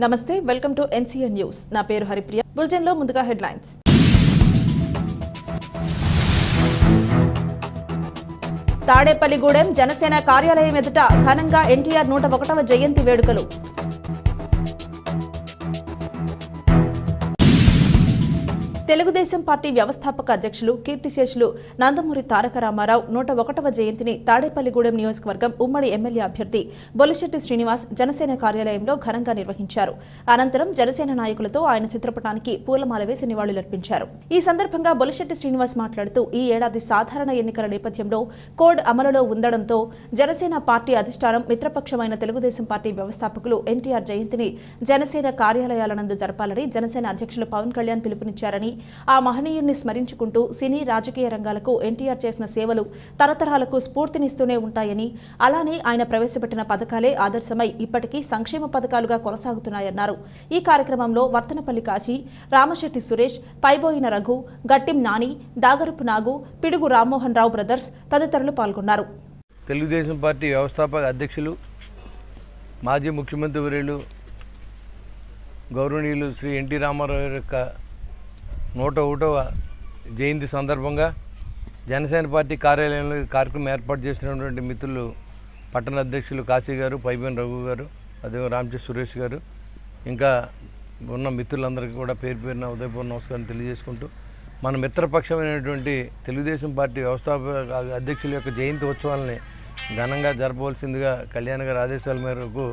నమస్తే welcome to NCN news. నా పేరు హరిప్రియ. బులెటిన్లో ముందుగా హెడ్లైన్స్. తాడేపల్లిగూడెం జనసేన కార్యాలయం ఎదుట ఘనంగా ఎన్టీఆర్ నూట ఒకటవ జయంతి వేడుకలు. తెలుగుదేశం పార్టీ వ్యవస్థాపక అధ్యక్షులు కీర్తిశేషులు నందమూరి తారక రామారావు నూట ఒకటవ జయంతిని తాడేపల్లిగూడెం నియోజకవర్గం ఉమ్మడి ఎమ్మెల్యే అభ్యర్థి బొలిశెట్టి శ్రీనివాస్ జనసేన కార్యాలయంలో ఘనంగా నిర్వహించారు. అనంతరం జనసేన నాయకులతో ఆయన చిత్రపటానికి పూలమాల వేసి నివాళులర్పించారు. ఈ సందర్భంగా బొలిశెట్టి శ్రీనివాస్ మాట్లాడుతూ ఈ ఏడాది సాధారణ ఎన్నికల నేపథ్యంలో కోడ్ అమలులో ఉండడంతో జనసేన పార్టీ అధిష్టానం మిత్రపక్షమైన తెలుగుదేశం పార్టీ వ్యవస్థాపకులు ఎన్టీఆర్ జయంతిని జనసేన కార్యాలయాలనందు జరపాలని జనసేన అధ్యక్షులు పవన్ కళ్యాణ్ పిలుపునిచ్చారని ఆ మహనీయుణ్ణి స్మరించుకుంటూ సినీ రాజకీయ రంగాలకు ఎన్టీఆర్ చేసిన సేవలు తరతరాలకు స్ఫూర్తినిస్తూనే ఉంటాయని అలానే ఆయన ప్రవేశపెట్టిన పథకాలే ఆదర్శమై ఇప్పటికీ సంక్షేమ పథకాలుగా కొనసాగుతున్నాయన్నారు. ఈ కార్యక్రమంలో వర్తనపల్లి కాశీ రామశెట్టి సురేష్ పైబోయిన రఘు గట్టిం నాని దాగరపు నాగు పిడుగు రామ్మోహన్ రావు బ్రదర్స్ తదితరులు పాల్గొన్నారు. తెలుగుదేశం పార్టీ వ్యవస్థాపక అధ్యక్షులు మాజీ ముఖ్యమంత్రి వర్యులు గౌరవనీయులు శ్రీ ఎన్టీ రామారావు గారి యొక్క నూట ఒకటవ జయంతి సందర్భంగా జనసేన పార్టీ కార్యాలయంలో కార్యక్రమం ఏర్పాటు చేసినటువంటి మిత్రులు పట్టణ అధ్యక్షులు కాశీ గారు పైబన్ రఘు గారు అదే రామచంద్ర సురేష్ గారు ఇంకా ఉన్న మిత్రులందరికీ కూడా పేరు పేరున ఉదయపూర్ణ నమస్కారం తెలియజేసుకుంటూ మన మిత్రపక్షమైనటువంటి తెలుగుదేశం పార్టీ వ్యవస్థాపక అధ్యక్షుల యొక్క జయంతి ఉత్సవాలని ఘనంగా జరపవలసిందిగా కళ్యాణ్ గారి ఆదేశాల మేరకు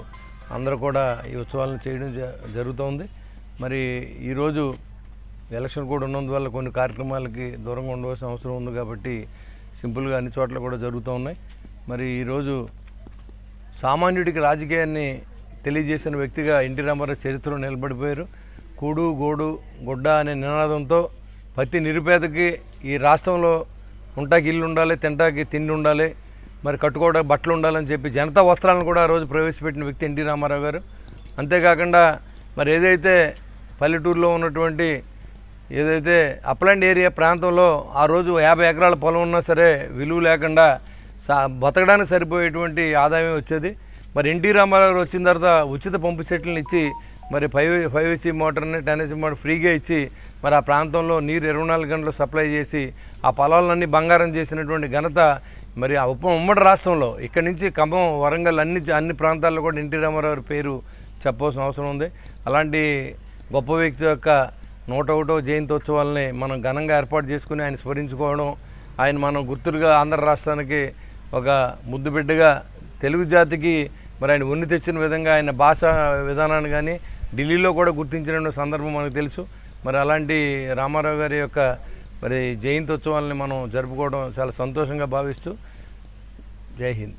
అందరూ కూడా ఈ ఉత్సవాలను చేయడం జ- జరుగుతోంది. మరి ఈరోజు ఎలక్షన్ కూడా ఉన్నందువల్ల కొన్ని కార్యక్రమాలకి దూరంగా ఉండవలసిన అవసరం ఉంది కాబట్టి సింపుల్గా అన్ని చోట్ల కూడా జరుగుతూ ఉన్నాయి. మరి ఈరోజు సామాన్యుడికి రాజకీయాన్ని తెలియజేసిన వ్యక్తిగా ఎన్టీ రామారావు చరిత్రలో నిలబడిపోయారు. కూడు గోడు గుడ్డ అనే నినాదంతో ప్రతి నిరుపేదకి ఈ రాష్ట్రంలో ఉంటాకి ఇల్లు ఉండాలి తింటాకి తిండి ఉండాలి మరి కట్టుకోవడానికి బట్టలు ఉండాలని చెప్పి జనతా వస్త్రాలను కూడా ఆ రోజు ప్రవేశపెట్టిన వ్యక్తి ఎన్టీ రామారావు గారు. అంతేకాకుండా మరి ఏదైతే పల్లెటూరులో ఉన్నటువంటి ఏదైతే అప్లాండ్ ఏరియా ప్రాంతంలో ఆ రోజు యాభై ఎకరాల పొలం ఉన్నా సరే విలువ లేకుండా సా బతకడానికి సరిపోయేటువంటి ఆదాయం వచ్చేది. మరి ఎన్టీ రామారావు వచ్చిన తర్వాత ఉచిత పంపు సెట్లను ఇచ్చి మరి ఫైవ్ ఫైవ్ ఏసీ మోటార్ని టెన్ ఏసీ మోటార్ ఫ్రీగా ఇచ్చి మరి ఆ ప్రాంతంలో నీరు ఇరవై నాలుగు గంటలు సప్లై చేసి ఆ పొలాలన్నీ బంగారం చేసినటువంటి ఘనత మరి ఆ ఉప ఉమ్మడి రాష్ట్రంలో ఇక్కడి నుంచి ఖమ్మం వరంగల్ అన్ని అన్ని ప్రాంతాల్లో కూడా ఎన్టీ రామారావు పేరు చెప్పవలసిన అవసరం ఉంది. అలాంటి గొప్ప వ్యక్తి యొక్క నూట ఒకటో జయంతోత్సవాలని మనం ఘనంగా ఏర్పాటు చేసుకుని ఆయన స్మరించుకోవడం ఆయన మనం గుర్తులుగా ఆంధ్ర రాష్ట్రానికి ఒక ముద్దు బిడ్డగా తెలుగు జాతికి మరి ఆయన ఉన్ని తెచ్చిన విధంగా ఆయన భాష విధానాన్ని కానీ ఢిల్లీలో కూడా గుర్తించిన సందర్భం మనకు తెలుసు. మరి అలాంటి రామారావు గారి యొక్క మరి జయంతోత్సవాలని మనం జరుపుకోవడం చాలా సంతోషంగా భావిస్తూ జై హింద్.